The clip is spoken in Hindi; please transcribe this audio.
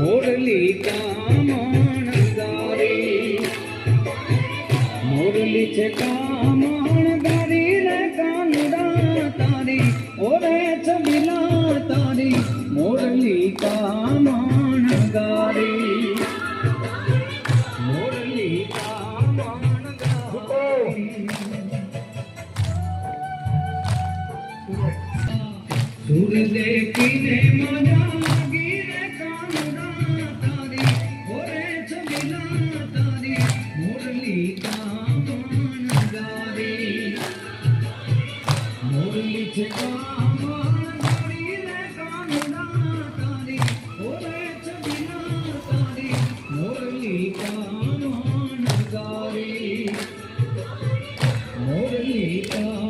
मुरली कामणदारी मुरली छे कामणदारी रे कांदा तारी। ओरे छबिला तारी। मुरली कामणदारी मुरली सूर्य देखी ने मज़ा Oh,